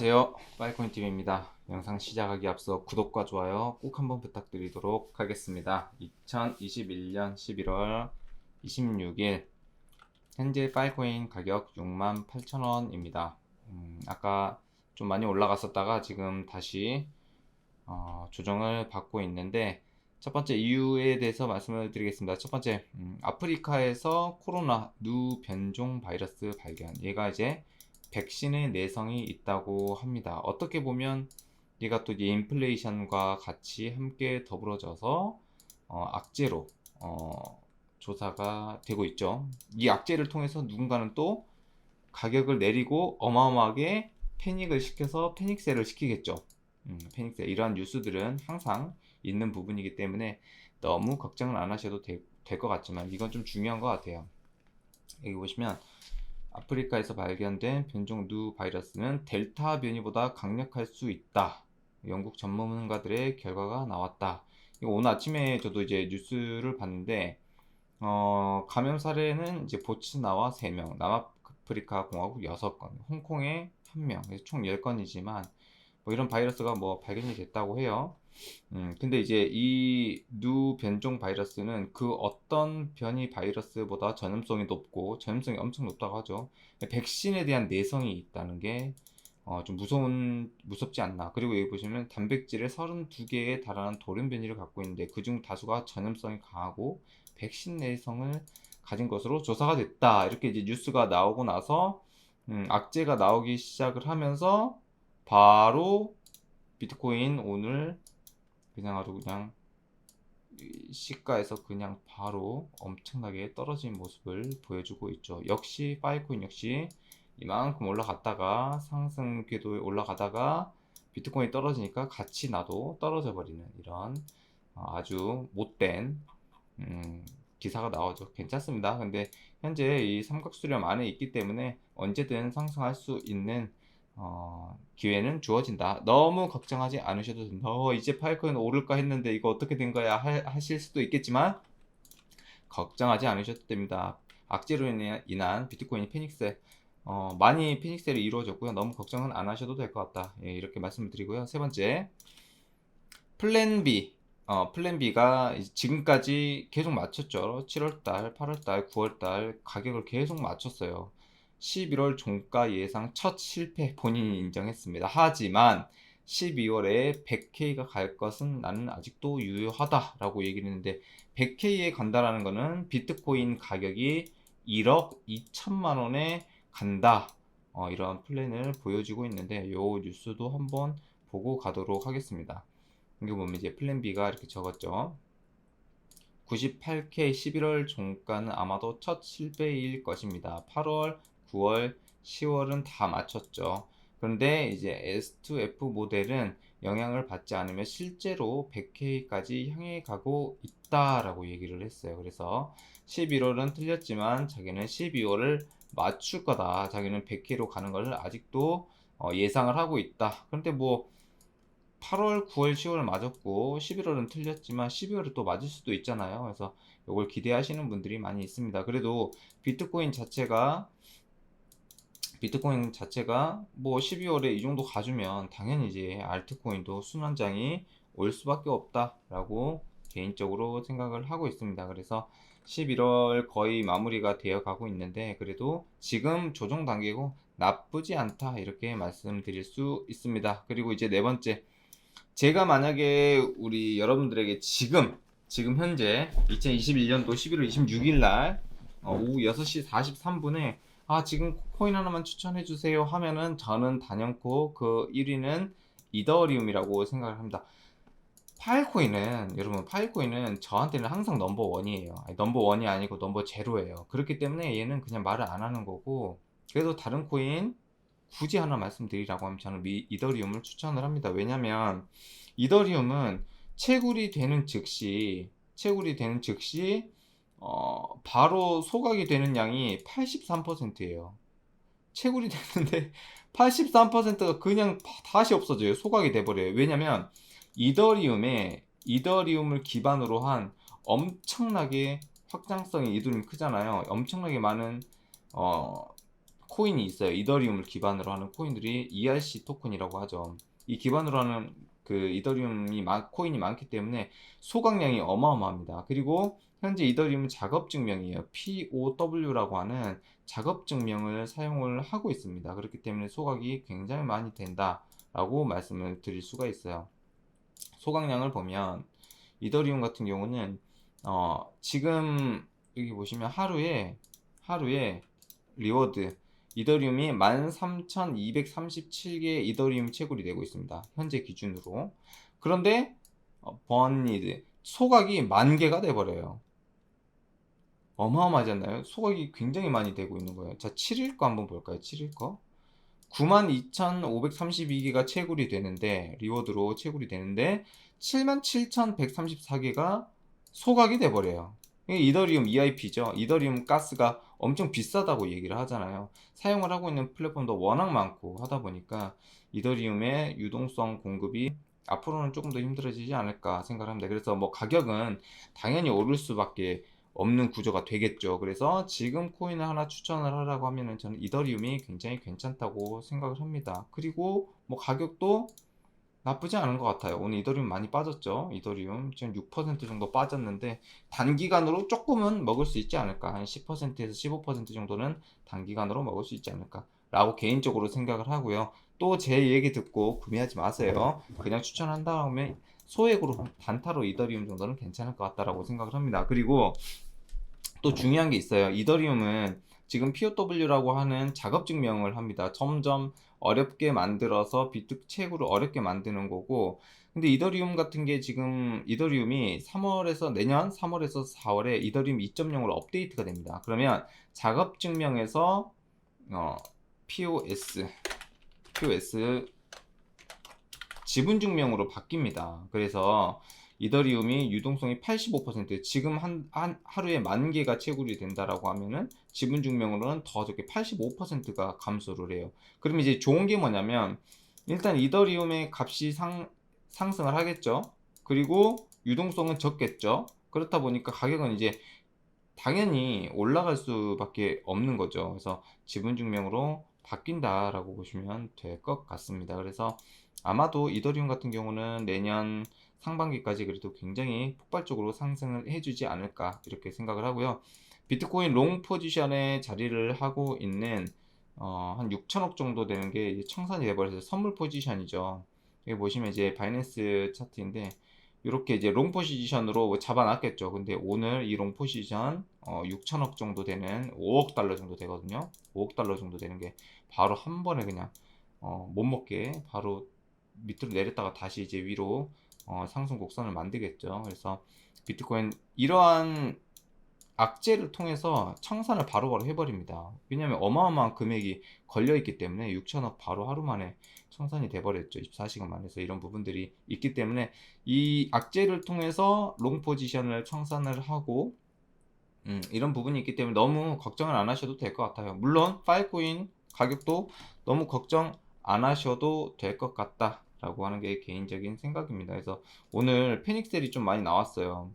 안녕하세요. 파이코인TV입니다. 영상 시작하기 앞서 구독과 좋아요 꼭 한번 부탁드리도록 하겠습니다. 2021년 11월 26일 현재 파이코인 가격 68,000원입니다. 음, 아까 좀 많이 올라갔었다가 지금 다시 어, 조정을 받고 있는데 첫 번째 이유에 대해서 말씀을 드리겠습니다. 첫 번째, 음, 아프리카에서 코로나 누 변종 바이러스 발견. 얘가 이제 백신의 내성이 있다고 합니다. 어떻게 보면 얘가 또 인플레이션과 같이 함께 더불어져서 어, 악재로 어, 조사가 되고 있죠. 이 악재를 통해서 누군가는 또 가격을 내리고 어마어마하게 패닉을 시켜서 패닉세를 시키겠죠. 음, 패닉세 이러한 뉴스들은 항상 있는 부분이기 때문에 너무 걱정을 안 하셔도 될 것 같지만 이건 좀 중요한 것 같아요. 여기 보시면 아프리카에서 발견된 변종 누 바이러스는 델타 변이보다 강력할 수 있다. 영국 전문가들의 결과가 나왔다. 오늘 아침에 저도 이제 뉴스를 봤는데 어, 감염 사례는 이제 보츠나와 3명, 남아프리카 공화국 6건, 홍콩에 1명, 그래서 총 10건이지만 뭐 이런 바이러스가 뭐 발견이 됐다고 해요. 음, 근데 이제 이 누 변종 바이러스는 그 어떤 변이 바이러스보다 전염성이 높고 전염성이 엄청 높다고 하죠. 백신에 대한 내성이 있다는 게 어, 좀 무서운 무섭지 않나. 그리고 여기 보시면 단백질의 32개에 달하는 돌연 변이를 갖고 있는데 그중 다수가 전염성이 강하고 백신 내성을 가진 것으로 조사가 됐다. 이렇게 이제 뉴스가 나오고 나서 음, 악재가 나오기 시작을 하면서 바로 비트코인 오늘 그냥 아주 그냥 시가에서 그냥 바로 엄청나게 떨어진 모습을 보여주고 있죠. 역시 파이코인 역시 이만큼 올라갔다가 상승 궤도에 올라가다가 비트코인이 떨어지니까 같이 나도 떨어져 버리는 이런 어, 아주 못된 음, 기사가 나오죠. 괜찮습니다. 근데 현재 이 삼각수렴 안에 있기 때문에 언제든 상승할 수 있는 어, 기회는 주어진다. 너무 걱정하지 않으셔도 된다. 어, 이제 파이코인 오를까 했는데 이거 어떻게 된 거야 하, 실 수도 있겠지만 걱정하지 않으셔도 됩니다. 악재로 인한 비트코인 페닉스 어, 많이 페닉스를 이루어졌고요. 너무 걱정은 안 하셔도 될 것 같다. 예, 이렇게 말씀을 드리고요. 세 번째 플랜 B 어, 플랜 B가 지금까지 계속 맞췄죠. 7월달, 8월달, 9월달 가격을 계속 맞췄어요. 11월 종가 예상 첫 실패 본인이 인정했습니다. 하지만 12월에 100K가 갈 것은 나는 아직도 유효하다라고 얘기를 했는데 100K에 간다라는 것은 비트코인 가격이 1억 2천만 원에 간다. 어, 이런 플랜을 보여주고 있는데 요 뉴스도 한번 보고 가도록 하겠습니다. 여기 보면 이제 플랜 B가 이렇게 적었죠. 98K 11월 종가는 아마도 첫 실패일 것입니다. 8월, 9월, 10월은 다 맞췄죠. 그런데 이제 S2F 모델은 영향을 받지 않으면 실제로 100K까지 향해 가고 있다라고 얘기를 했어요. 그래서 11월은 틀렸지만 자기는 12월을 맞출 거다. 자기는 100K로 가는 것을 아직도 어, 예상을 하고 있다. 그런데 뭐 8월, 9월, 10월 맞았고 11월은 틀렸지만 12월에 또 맞을 수도 있잖아요. 그래서 이걸 기대하시는 분들이 많이 있습니다. 그래도 비트코인 자체가 비트코인 자체가 뭐 12월에 이 정도 가주면 당연히 이제 알트코인도 순환장이 올 수밖에 없다라고 개인적으로 생각을 하고 있습니다. 그래서 11월 거의 마무리가 되어 가고 있는데 그래도 지금 조정 단계고 나쁘지 않다 이렇게 말씀드릴 수 있습니다. 그리고 이제 네 번째 제가 만약에 우리 여러분들에게 지금 지금 현재 2021년도 11월 26일 날 어, 오후 6시 43분에 아 지금 코인 하나만 추천해 주세요 하면은 저는 단연코 그 1위는 이더리움이라고 생각을 합니다. 파일코인은 여러분 파일코인은 저한테는 항상 넘버 원이에요. 아니, 넘버 원이 아니고 넘버 제로예요. 그렇기 때문에 얘는 그냥 말을 안 하는 거고 그래도 다른 코인 굳이 하나 말씀드리라고 하면 저는 미, 이더리움을 추천을 합니다. 왜냐면 이더리움은 채굴이 되는 즉시 채굴이 되는 즉시 어, 바로 소각이 되는 양이 83%예요. 채굴이 됐는데 83%가 그냥 다시 없어져요. 소각이 돼버려요. 왜냐면 이더리움에 이더리움을 기반으로 한 엄청나게 확장성이 이더리움 크잖아요. 엄청나게 많은 어, 코인이 있어요. 이더리움을 기반으로 하는 코인들이 ERC 토큰이라고 하죠. 이 기반으로 하는 그 이더리움이 많- 코인이 많기 때문에 소각량이 어마어마합니다. 그리고 현재 이더리움은 작업 증명이에요. POW라고 하는 작업 증명을 사용을 하고 있습니다. 그렇기 때문에 소각이 굉장히 많이 된다라고 말씀을 드릴 수가 있어요. 소각량을 보면 이더리움 같은 경우는 어, 지금 여기 보시면 하루에 하루에 리워드 이더리움이 13,237개의 이더리움 채굴이 되고 있습니다. 현재 기준으로. 그런데 어, 버니드 소각이 만 개가 돼 버려요. 어마어마하지 않나요? 소각이 굉장히 많이 되고 있는 거예요. 자, 7일 거 한번 볼까요? 7일 거. 92,532개가 채굴이 되는데 리워드로 채굴이 되는데 77,134개가 소각이 돼 버려요. 이더리움 EIP죠. 이더리움 가스가 엄청 비싸다고 얘기를 하잖아요. 사용을 하고 있는 플랫폼도 워낙 많고 하다 보니까 이더리움의 유동성 공급이 앞으로는 조금 더 힘들어지지 않을까 생각합니다. 그래서 뭐 가격은 당연히 오를 수밖에 없는 구조가 되겠죠. 그래서 지금 코인을 하나 추천을 하라고 하면은 저는 이더리움이 굉장히 괜찮다고 생각을 합니다. 그리고 뭐 가격도 나쁘지 않은 것 같아요. 오늘 이더리움 많이 빠졌죠. 이더리움 지금 6% 정도 빠졌는데 단기간으로 조금은 먹을 수 있지 않을까. 한 10%에서 15% 정도는 단기간으로 먹을 수 있지 않을까. 라고 개인적으로 생각을 하고요. 또 제 얘기 듣고 구매하지 마세요. 그냥 추천한다 하면 소액으로 단타로 이더리움 정도는 괜찮을 것 같다라고 생각을 합니다. 그리고 또 중요한 게 있어요. 이더리움은 지금 POW라고 하는 작업 증명을 합니다. 점점 어렵게 만들어서 비트 책으로 어렵게 만드는 거고 근데 이더리움 같은 게 지금 이더리움이 3월에서 내년 3월에서 4월에 이더리움 2.0으로 업데이트가 됩니다. 그러면 작업 증명에서 어, POS POS 지분 증명으로 바뀝니다. 그래서 이더리움이 유동성이 85% 지금 한, 한 하루에 만 개가 채굴이 된다라고 하면은 지분 증명으로는 더 적게 85%가 감소를 해요. 그럼 이제 좋은 게 뭐냐면 일단 이더리움의 값이 상, 상승을 하겠죠. 그리고 유동성은 적겠죠. 그렇다 보니까 가격은 이제 당연히 올라갈 수밖에 없는 거죠. 그래서 지분 증명으로 바뀐다라고 보시면 될 것 같습니다. 그래서 아마도 이더리움 같은 경우는 내년 상반기까지 그래도 굉장히 폭발적으로 상승을 해주지 않을까 이렇게 생각을 하고요. 비트코인 롱 포지션에 자리를 하고 있는 어, 한 6천억 정도 되는 게 청산이 돼버려서 선물 포지션이죠. 여기 보시면 이제 바이낸스 차트인데 이렇게 이제 롱 포지션으로 잡아놨겠죠. 근데 오늘 이 롱 포지션 어, 6천억 정도 되는 5억 달러 정도 되거든요. 5억 달러 정도 되는 게 바로 한 번에 그냥 어, 못 먹게 바로 밑으로 내렸다가 다시 이제 위로 어, 상승 곡선을 만들겠죠. 그래서 비트코인 이러한 악재를 통해서 청산을 바로 바로 해버립니다. 왜냐하면 어마어마한 금액이 걸려있기 때문에 6천억 바로 하루 만에 청산이 돼버렸죠. 24시간 만에서 이런 부분들이 있기 때문에 이 악재를 통해서 롱 포지션을 청산을 하고 음, 이런 부분이 있기 때문에 너무 걱정을 안 하셔도 될 것 같아요. 물론 파일코인 가격도 너무 걱정 안 하셔도 될 것 같다. 라고 하는 게 개인적인 생각입니다. 그래서 오늘 페닉셀이 좀 많이 나왔어요.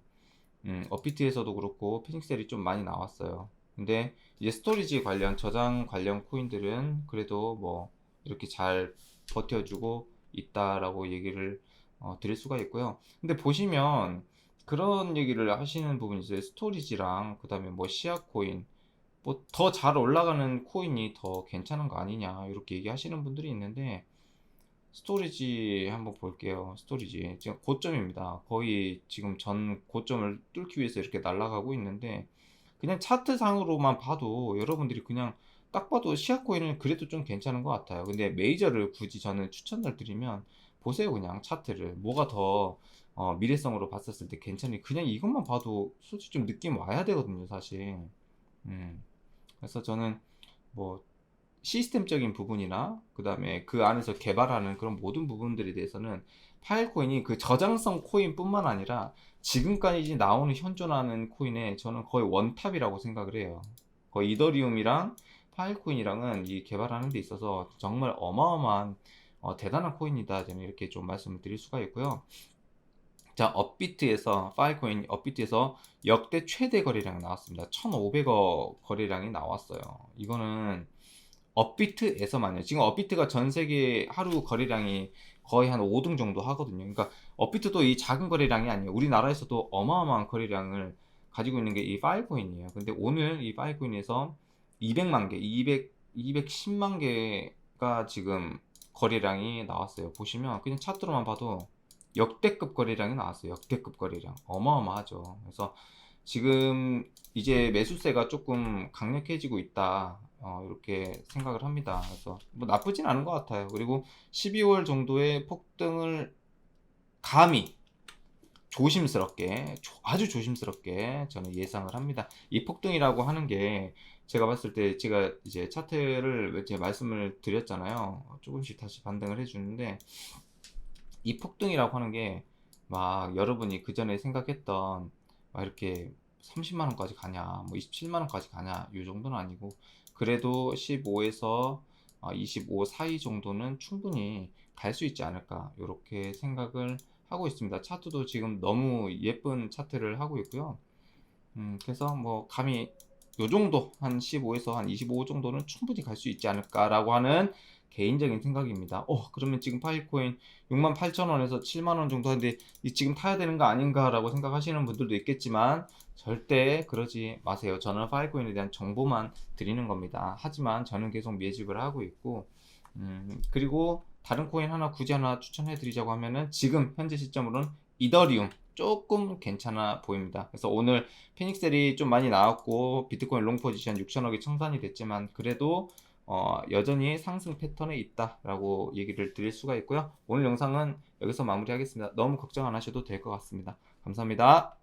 음, 업비트에서도 그렇고 페닉셀이 좀 많이 나왔어요. 근데 이제 스토리지 관련 저장 관련 코인들은 그래도 뭐 이렇게 잘 버텨주고 있다라고 얘기를 어, 드릴 수가 있고요. 근데 보시면 그런 얘기를 하시는 부분이 있어요. 스토리지랑 그다음에 뭐 시아 코인 뭐 더 잘 올라가는 코인이 더 괜찮은 거 아니냐 이렇게 얘기하시는 분들이 있는데 스토리지 한번 볼게요. 스토리지 지금 고점입니다. 거의 지금 전 고점을 뚫기 위해서 이렇게 날아가고 있는데 그냥 차트 상으로만 봐도 여러분들이 그냥 딱 봐도 시아코인은 그래도 좀 괜찮은 것 같아요. 근데 메이저를 굳이 저는 추천을 드리면 보세요 그냥 차트를 뭐가 더 어, 미래성으로 봤었을 때 괜찮니 그냥 이것만 봐도 솔직히 좀 느낌 와야 되거든요 사실 음. 그래서 저는 뭐 시스템적인 부분이나 그 다음에 그 안에서 개발하는 그런 모든 부분들에 대해서는 파일코인이 그 저장성 코인뿐만 아니라 지금까지 나오는 현존하는 코인에 저는 거의 원탑이라고 생각을 해요. 거의 이더리움이랑 파일코인이랑은 이 개발하는 데 있어서 정말 어마어마한 어, 대단한 코인이다. 저는 이렇게 좀 말씀을 드릴 수가 있고요. 자, 업비트에서 파일코인 업비트에서 역대 최대 거래량이 나왔습니다. 1,500억 거래량이 나왔어요. 이거는 업비트에서만요. 지금 업비트가 전 세계 하루 거래량이 거의 한 5등 정도 하거든요. 그러니까 업비트도 이 작은 거래량이 아니에요. 우리나라에서도 어마어마한 거래량을 가지고 있는 게 이 파일코인이에요. 근데 오늘 이 파일코인에서 200만 개, 200, 210만 개가 지금 거래량이 나왔어요. 보시면 그냥 차트로만 봐도 역대급 거래량이 나왔어요. 역대급 거래량. 어마어마하죠. 그래서 지금 이제 매수세가 조금 강력해지고 있다. 어, 이렇게 생각을 합니다. 그래서 뭐 나쁘진 않은 것 같아요. 그리고 12월 정도의 폭등을 감히 조심스럽게 조- 아주 조심스럽게 저는 예상을 합니다. 이 폭등이라고 하는 게 제가 봤을 때 제가 이제 차트를 이제 말씀을 드렸잖아요. 조금씩 다시 반등을 해주는데 이 폭등이라고 하는 게 막 여러분이 그 전에 생각했던 막 이렇게 30만 원까지 가냐, 뭐 27만 원까지 가냐, 이 정도는 아니고 그래도 15에서 25 사이 정도는 충분히 갈 수 있지 않을까 이렇게 생각을 하고 있습니다. 차트도 지금 너무 예쁜 차트를 하고 있고요. 음, 그래서 뭐 감히 요 정도 한 15에서 한 25 정도는 충분히 갈 수 있지 않을까라고 하는 개인적인 생각입니다. 어, 그러면 지금 파이코인 68,000원에서 7만 원 정도 하는데 이 지금 타야 되는 거 아닌가라고 생각하시는 분들도 있겠지만 절대 그러지 마세요. 저는 파이코인에 대한 정보만 드리는 겁니다. 하지만 저는 계속 매집을 하고 있고 음, 그리고 다른 코인 하나 굳이 하나 추천해 드리자고 하면은 지금 현재 시점으로는 이더리움 조금 괜찮아 보입니다. 그래서 오늘 피닉셀이 좀 많이 나왔고 비트코인 롱 포지션 6천억이 청산이 됐지만 그래도 어, 여전히 상승 패턴에 있다라고 얘기를 드릴 수가 있고요. 오늘 영상은 여기서 마무리하겠습니다. 너무 걱정 안 하셔도 될 것 같습니다. 감사합니다.